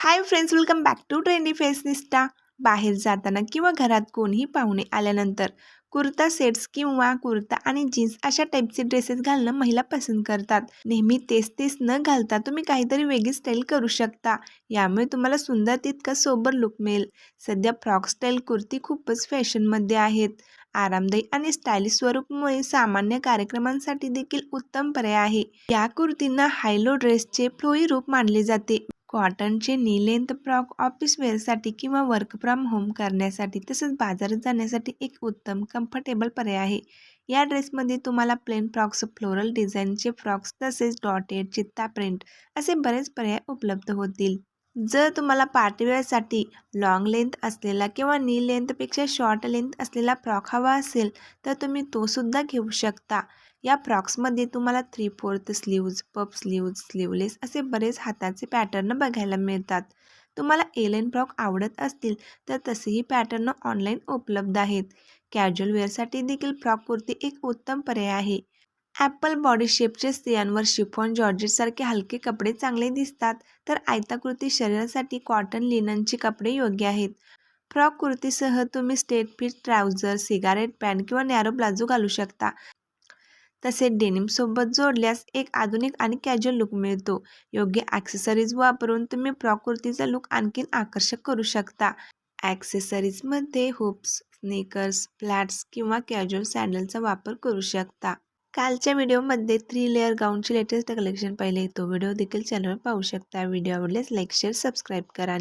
Hi friends welcome back to trendy fashionista बाहेर जाताना किंवा घरात कोणीही पाहुणे आल्यानंतर कुर्ता सेट्स किंवा कुर्ता आणि जीन्स अशा टाईपचे ड्रेसेस घालणं महिला पसंत करतात. नेहमी तेच तेच न घालता तुम्ही काहीतरी वेगळी स्टाईल करू शकता. यामुळे तुम्हाला सुंदर तितका सोबर लुक मिळेल. सध्या फ्रॉक स्टाईल कुर्ती खूपच फॅशनमध्ये आहेत. आरामदायी आणि स्टायलिश स्वरूपमुळे सामान्य कार्यक्रमांसाठी देखील उत्तम पर्याय आहे. या कुर्तींना हायलो ड्रेसचे फ्लोई रूप मानले जाते. कॉटनचे नी लेंथ फ्रॉक ऑफिस वेअरसाठी किंवा वर्क फ्रॉम होम करण्यासाठी तसंच बाजारात जाण्यासाठी एक उत्तम कम्फर्टेबल पर्याय आहे. या ड्रेसमध्ये तुम्हाला प्लेन फ्रॉक्स फ्लोरल डिझाईनचे फ्रॉक्स तसेच डॉटेड चित्ता प्रिंट असे बरेच पर्याय उपलब्ध होतील. जर तुम्हाला पार्टीवेअरसाठी लॉंग लेंथ असलेला किंवा नी लेंथपेक्षा शॉर्ट लेंथ असलेला फ्रॉक हवा असेल तर तुम्ही तोसुद्धा घेऊ शकता. या फ्रॉक्समध्ये तुम्हाला three fourth sleeves puff sleeves sleeveless असे बरेच हाताचे पॅटर्न बघायला मिळतात. तुम्हाला एलेन फ्रॉक आवडत असतील तर तसेही पॅटर्न ऑनलाईन उपलब्ध आहेत. कॅज्युअल वेअरसाठी देखील फ्रॉक कुर्ती एक उत्तम पर्याय आहे. ॲपल बॉडी शेपचे स्त्रियांवर शिफॉन जॉर्जेटसारखे हलके कपडे चांगले दिसतात तर आयताकृती शरीरासाठी कॉटन लिननचे कपडे योग्य आहेत. फ्रॉक कुर्तीसह तुम्ही straight fit trouser cigarette pant किंवा नॅरो प्लाझो घालू शकता. तसेच डेनिमसोबत जोडल्यास एक आधुनिक आणि कॅज्युअल लुक मिळतो. योग्य ॲक्सेसरीज वापरून तुम्ही फ्रॉक कुर्तीचा लुक आणखीन आकर्षक करू शकता. ॲक्सेसरीजमध्ये हुप्स स्नेकर्स फ्लॅट्स किंवा कॅज्युअल सँडलचा वापर करू शकता. कालच्या व्हिडिओमध्ये थ्री लेअर गाऊनचे लेटेस्ट कलेक्शन पाहिले तो व्हिडिओ देखील चॅनलवर पाहू शकता. व्हिडिओ आवडल्यास लाईक शेअर सबस्क्राईब करा.